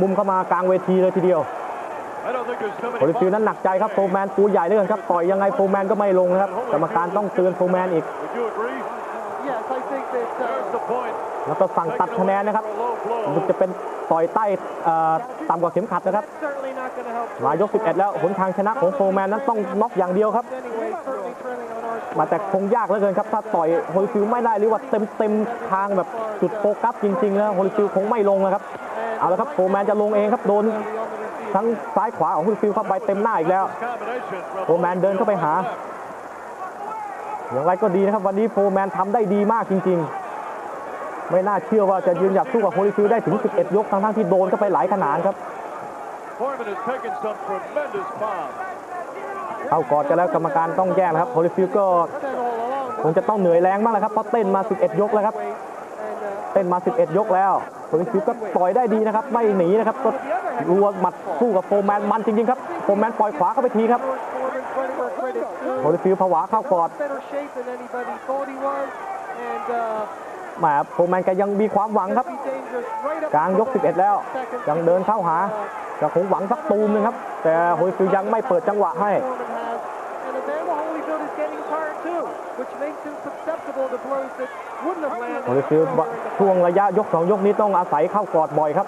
มุมเข้ามากลางเวทีเลยทีเดียวโฮลิ many ฟิลนั้นหนักใจครับโฟแมนตัวใหญ่เลยครับต่อยยังไงโฟแมนก็ไม่ลงนะครับกรรมการต้องเตือนโฟแมนอีกแล้วก็สั่งตัดคะแนนนะครับมันจะเป็นต่อยใต้ต่ำกว่าเข็มขัดนะครับมายก 11 แล้วหนทางชนะของโฟแมนนั้นต้องน็อกอย่างเดียวครับ มาแต่คงยากเหลือเกินครับถ้าต่อยโฮลิฟิลไม่ได้หรือว่าเต็มเต็มทางแบบจุดโฟกัสจริงๆแล้วโฮลิฟิลคงไม่ลงนะครับ เอาละครับโฟร์แมนจะลงเองครับโดนทั้งซ้ายขวาของโฮลิฟิลเข้าไปเต็มหน้าอีกแล้ว Combination from โฟร์แมนเดินเข้าไปหา อย่างไรก็ดีนะครับวันนี้โฟร์แมนทำได้ดีมากจริง ๆ ไม่น่าเชื่อว่าจะยืนหยัดสู้กับโฮลิฟิลได้ถึง 11 ยกทั้งๆที่โดนเข้าไปหลายขนาดครับ Foreman has taken some tremendous bombs. เข้ากอดกันแล้วกรรมการต้องแย่งนะครับโฮลิฟิลก็ said all along. คงจะต้องเหนื่อยแรงมากแล้วครับเพราะเต้นมา 11 ยกแล้วครับ And uh, เต้นมา 11 ยกแล้ว โฮลิฟิลก็ต่อยได้ดีนะครับ ไม่หนีนะครับ ก็รัวหมัดสู้กับโฟแมนมันจริงๆครับ โฟแมนปล่อยขวาเข้าไปทีครับโฮ due. ลิฟิลผวาเข้ากอดแหมโฟแมนแกยังมีความหวังครับ กลางยก 11 แล้ว ยังเดินเข้าหาจะคงหวังสักตูมนึงครับ แต่โฮลิฟิลยังไม่เปิดจังหวะให้ โฮลิฟิลช่วงระยะยก2ยกนี้ต้องอาศัยเข้ากอดบ่อยครับ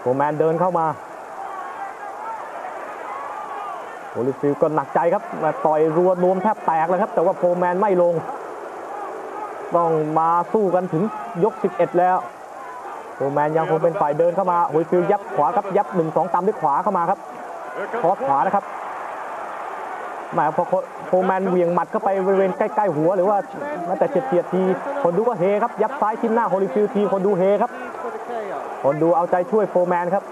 โฟแมนเดินเข้ามาโฮลิฟิลก็หนักใจครับมาต่อยรัวนวมแทบแตกเลยครับ แต่ว่าโฟแมนไม่ลง ต้องมาสู้กันถึงยก 11 แล้วโฟแมนยังคงเป็นฝ่ายเดินเข้ามาโฮลิฟิลยับขวาครับยับ1 2ตามด้วยขวาเข้ามาครับคอสขวานะครับ แหมพอโฟแมนเหวียงหมัดเข้าไปบริเวณใกล้ๆหัว หรือว่าแม้แต่เฉียดๆที คนดูก็เฮครับ ยับซ้ายทิ่มหน้าโฮลิฟิลที คนดูเฮครับ คนดูเอาใจช่วยโฟแมนครับ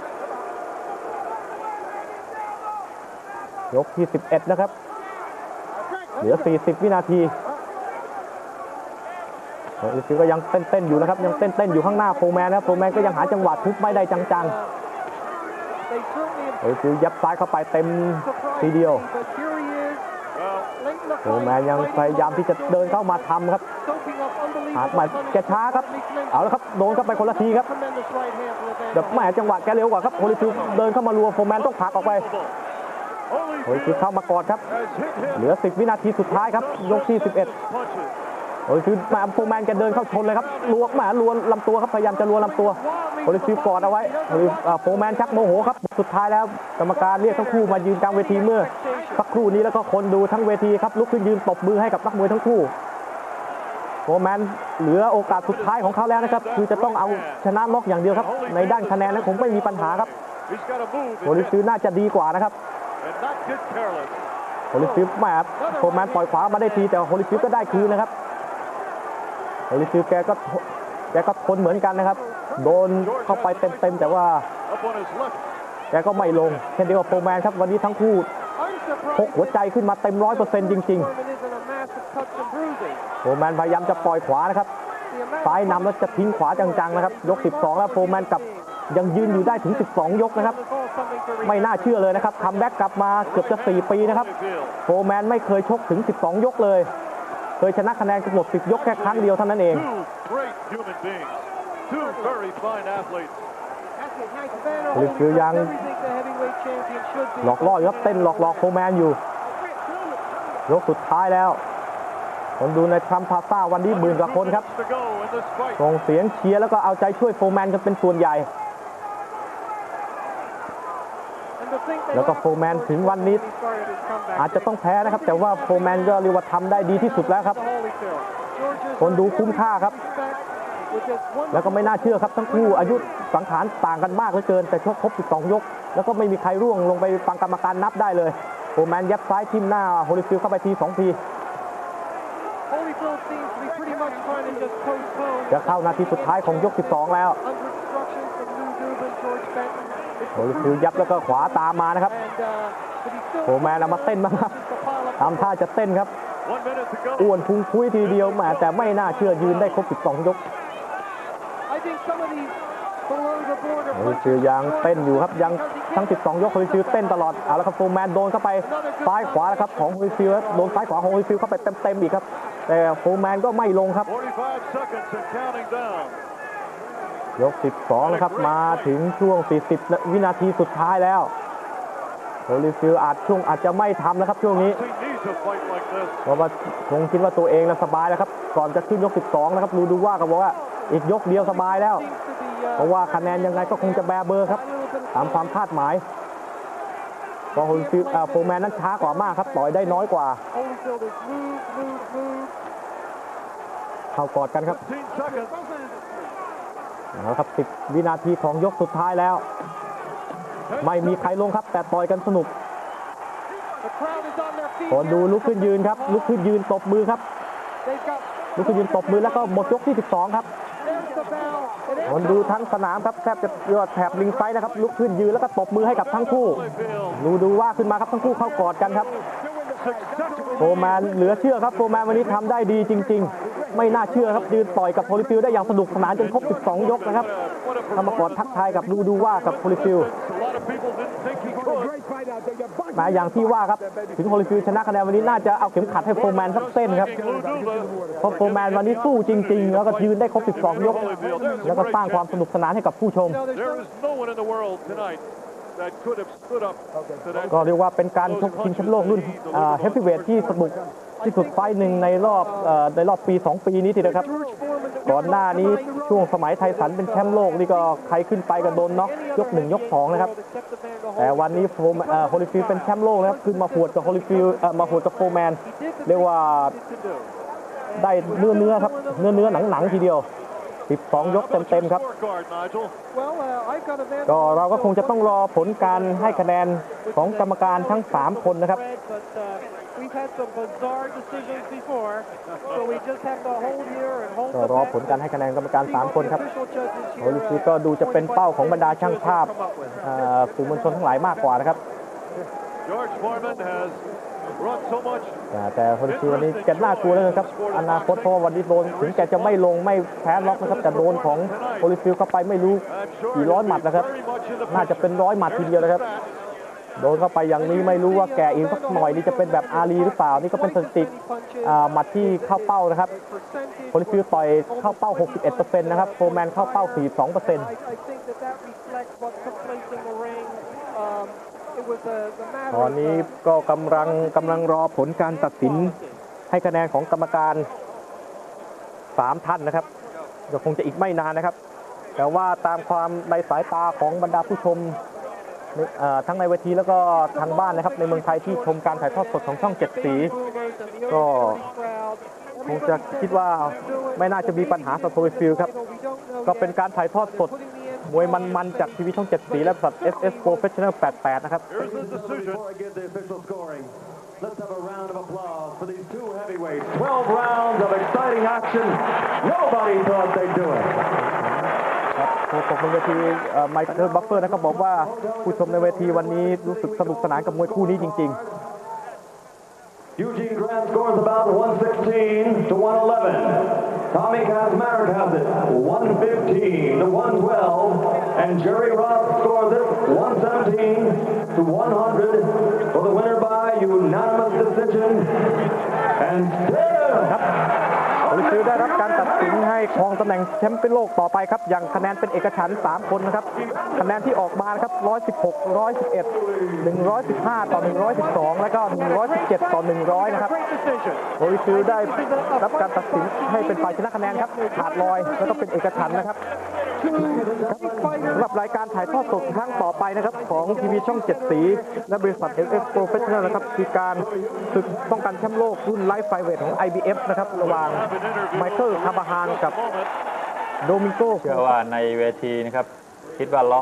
ยกที่ 11 นะครับ เหลือ 40 วินาทีโฮลิฟิลก็ยังเต้นๆอยู่นะครับ ยังเต้นๆอยู่ข้างหน้าโฟแมนนะโฟแมนก็ยังหาจังหวะทุบไม่ได้จังๆโฮลิฟิลยับซ้ายเข้าไปเต็มทีเดียว โฟร์แมนยังพยายามที่จะเดินเข้ามาทำครับหาจมาแกช้าครับ เอาละครับโดนเข้าไปคนละทีครับเดี๋ยวแหมจังหวะแกเร็วกว่าครับโฮลิฟิลเดินเข้ามารัวโฟร์แมนต้องผลักออกไปโฮลิฟิล Holyfield เข้ามากอดครับ เหลือ 10 วินาทีสุดท้ายครับยกที่ 11. โฮลิฟิลมาโฟแมนแกเดินเข้าชนเลยครับลวกมาลวนลำตัวครับพยายามจะลวนลำตัวโฮลิฟิลกอดเอาไว้โฮลิโฟแมนชักโมโหครับสุดท้ายแล้วกรรมการเรียกทั้งคู่มายืนกลางเวทีเมื่อสักครู่นี้แล้วก็คนดูทั้งเวทีครับลุกขึ้นยืนตบมือให้กับนักมวยทั้งคู่โฟแมนเหลือโอกาสสุดท้ายของเขาแล้วนะครับคือจะต้องเอาชนะน็อกอย่างเดียวครับ ในด้านคะแนนนั้นคงไม่มีปัญหาครับโฮลิฟิลน่าจะดีกว่านะครับโฮลิฟิลแหมโฟแมนปล่อยขวามาได้ทีแต่โฮลิฟิลก็ได้คืนนะครับ โฮลิฟิลแกก็แกก็ทนเหมือนกันนะครับ โดนเข้าไปเต็มๆแต่ว่าแกก็ไม่ลงเช่นเดียวกับโฟร์แมนครับวันนี้ทั้งคู่ I'm surprised พกหัวใจขึ้นมาเต็มร้อยเปอร์เซ็นต์จริงๆโฟร์แมนพยายามจะปล่อยขวานะครับ ซ้ายนำแล้วจะทิ้งขวาจังๆนะครับ ยก 12 แล้วโฟร์แมนกลับยังยืนอยู่ได้ถึง 12 ยกนะครับ ไม่น่าเชื่อเลยนะครับคัมแบ็กกลับมาเกือบจะ 4 ปีนะครับ โฟร์แมนไม่เคยชกถึง 12 ยกเลย เคยชนะคะแนนกันหมด10 ยกแค่ครั้งเดียวเท่านั้นเอง Two great human beings. Two very fine athletes. Evander Holyfield Holyfield ยัง everything the heavyweight champion should be. หลอกล่ออยู่ครับเต้นหลอกหลอกโฟร์แมนอยู่ยกสุดท้ายแล้ว คนดูในทรัมพาซ่าวันนี้หมื่นกว่าคนครับ To go in this fight. ส่งเสียงเชียร์แล้วก็เอาใจช่วยโฟร์แมนกันเป็นส่วนใหญ่ แล้วก็โฟแมนถึงวันนี้ อาจจะต้องแพ้นะครับ แต่ว่าโฟแมนก็เรียกว่าทำได้ดีที่สุดแล้วครับ คนดูคุ้มค่าครับ แล้วก็ไม่น่าเชื่อครับทั้งคู่อายุสังขารต่างกันมากเหลือเกิน แต่ชกครบ 12 ยก แล้วก็ไม่มีใครร่วงลงไปฟังกรรมการนับได้เลยโฟแมนยับซ้ายทิ่มหน้าโฮลิฟิลเข้าไปทีสองทีจะเข้านาทีสุดท้ายของยก 12 แล้ว under instructions from Lou Dubin, George Benton. It's โฮลิฟิยับแล้วก็ขวาตามมานะครับโฟร์แมนเอามาเต้นมางครับทำท่าจะเต้นครับอ้วนพุงพุ้ยทีเดียวแหมแต่ไม่น่าเชื่อยืนได้ครบ 12 ยก I think some of these below the border โฮลิฟิลยังเต้นอยู่ครับยังทั้ง 12 ยกโฮลิฟิลเต้นตลอดเอาละครับโฟร์แมนโดนเข้าไปซ้ายขวาครับของโฮลิฟิลโดนซ้ายขวาของโฮลิฟิลเข้าไปเต็มๆอีกครับ แต่โฟร์แมนก็ไม่ลงครับ ยก 12 นะครับ มาถึงช่วง 40 วินาทีสุดท้ายแล้วโฮลิฟิลอาจช่วงอาจจะไม่ทำนะครับช่วงนี้ He needs a fight like this. เพราะว่าคงคิดว่าตัวเองนะสบายแล้วครับ ก่อนจะขึ้นยก 12 นะครับ ดูดูว่าก็บอกว่าอีกยกเดียวสบายแล้ว Seems to be, uh, เพราะว่าคะแนนยังไงก็คงจะแบเบอร์ครับ a little bit ตามความคาดหมายเพราะโฮลิฟิลโฟร์แมนนั้นช้ากว่ามากครับ ต่อยได้น้อยกว่า Holyfield is move, move, move. เข้ากอดกันครับ 15 seconds. เอาครับ10วินาทีของยกสุดท้ายแล้ว ไม่มีใครลงครับ แต่ต่อยกันสนุก The crowd is on their feet. คนดูลุกขึ้นยืนครับ ลุกขึ้นยืนตบมือครับ They've got ลุกขึ้นยืนตบมือแล้วก็หมดยกที่ 12 ครับ there's the bell. It คนดูทั้งสนามครับแทบจะยอดแถบลิงไซด์นะครับ ลุกขึ้นยืนแล้วก็ตบมือให้กับทั้งคู่ Holyfield ดูดูว่าขึ้นมาครับทั้งคู่เข้ากอดกันครับ successfully โฟร์แมนเหลือเชื่อครับโฟร์แมนวันนี้ทำได้ดีจริง ๆ ไม่น่าเชื่อครับยืนต่อยกับโพลิฟิลได้อย่างสนุกสนานจนครบ 12 ยกนะครับทำมากอดทักทายกับดูดูว่ากับโพลิฟิลมาอย่างที่ว่าครับถึงโฮลิฟิลชนะคะแนนวันนี้น่าจะเอาเข็มขัดให้โฟร์แมนสักเส้นครับเพราะโฟร์แมนวันนี้สู้จริง ๆ แล้วก็ยืนได้ครบ 12 ยก แล้วก็สร้างความสนุกสนานให้กับผู้ชมก็เรียกว่าเป็นการชกชิงแชมป์โลกรุ่นเฮฟวีเวทที่สนุก ที่สุดไฟหนึ่งในรอบอในรอบปี 2 ปีนี้ทีเดียวครับ ก่อนหน้านี้ช่วงสมัยไทสันเป็นแชมป์โลกนี่ก็ใครขึ้นไปก็โดนน็อกยกหนึ่งยกสองนะครับ แต่วันนี้โฟมโฮลิฟิลเป็นแชมป์โลกนะครับขึ้นมาหวดกับโฮลิฟิลมาหวดกับโฟแมนเรียกว่าได้เนื้อเนื้อครับเนื้อเนื้อหนังหนังๆทีเดียว 12 ยกเต็มๆครับ Scorecard, Nigel. Well, uh, I've got a man ก็เราก็คงจะต้องรอผลการให้คะแนนของกรรมการทั้ง 3 คนนะครับ Fred, but uh, we've had some bizarre decisions before, so we just have to hold here and hold ก็ the รอ bet. ผลการให้คะแนนกรรมการ See what 3คน the ครับ official judges โฮ here, ลิฟิล uh, ก็ดูจะเป็นเป้าของบรรดาช่างภาพ come up with. เอ่อสื่อมวลชนทั้งหลายมากกว่านะครับ George Foreman has brought so much แต่แต่โฮลิฟิวันนี้แกน่ากลัวเลยนะครับ อนาคตเพราะวันนี้โดนถึงแกจะไม่ลงไม่แพ้ล็อกนะครับแต่โดนของโฮลิฟิลเข้าไปไม่รู้กี่ร้อยหมัดนะครับ น่าจะเป็นร้อยหมัดทีเดียวนะครับโดนเข้าไปอย่างนี้ไม่รู้ว่าแกอีกสักหน่อยนี่จะเป็นแบบอาลีหรือเปล่า นี่ก็เป็นสถิติหมัดที่เข้าเป้านะครับโฮลิฟิลต่อยเข้าเป้า 61%นะครับโฟแมนเข้าเป้า 42% ตอนนี้ก็กำลังกำลังรอผลการตัดสินให้คะแนนของกรรมการ 3 ท่านนะครับก็คงจะอีกไม่นานนะครับ แต่ว่าตามความในสายตาของบรรดาผู้ชมทั้งในเวทีแล้วก็ทางบ้านนะครับ ในเมืองไทยที่ชมการถ่ายทอดสดของช่องเจ็ดสี ก็คงจะคิดว่าไม่น่าจะมีปัญหาสำหรับโทฟิลครับ ก็เป็นการถ่ายทอดสด มวยมันๆจากทีวีช่องเจ็ดสี และบริษัท SS Professional 88 นะครับ Here's the decision. Before I give the official scoring, let's have a round of applause for these two heavyweights. 12 rounds of exciting action. Nobody thought they'd do it. โฆษกบนเวทีไมเคิลบัฟเฟอร์นะครับบอกว่าผู้ชมในเวทีวันนี้รู้สึกสนุกสนานกับมวยคู่นี้จริง Eugene Grant scores about 116 to 111. Tommy Kazmarek has it 115 to 112. And Jerry Ross scores it 117 to 100 for the winner by unanimous decision. And still โอลิซิลได้รับการตัดสินให้ครองตำแหน่งแชมป์เป็นโลกต่อไปครับ อย่างคะแนนเป็นเอกฉันท์3คนนะครับ คะแนนที่ออกมานะครับ116 111 115 ต่อ 112 แล้วก็ 117 ต่อ 100 นะครับโลิซิลได้รับการตัดสินให้เป็นฝ่ายชนะคะแนนครับขาดลอยแล้วก็เป็นเอกฉันท์นะครับ สำหรับรายการถ่ายทอดสดครั้งต่อไปนะครับ ของทีวีช่อง 7 สี และบริษัท FF Professional นะครับคือการศึกป้องกันแชมป์โลกรุ่นไลฟ์ไฟเวทของ IBF นะครับ ระหว่างไมเคิลคาบาฮานกับโดมิโกเชื่อว่าในเวทีนะครับ คิดว่าล้อ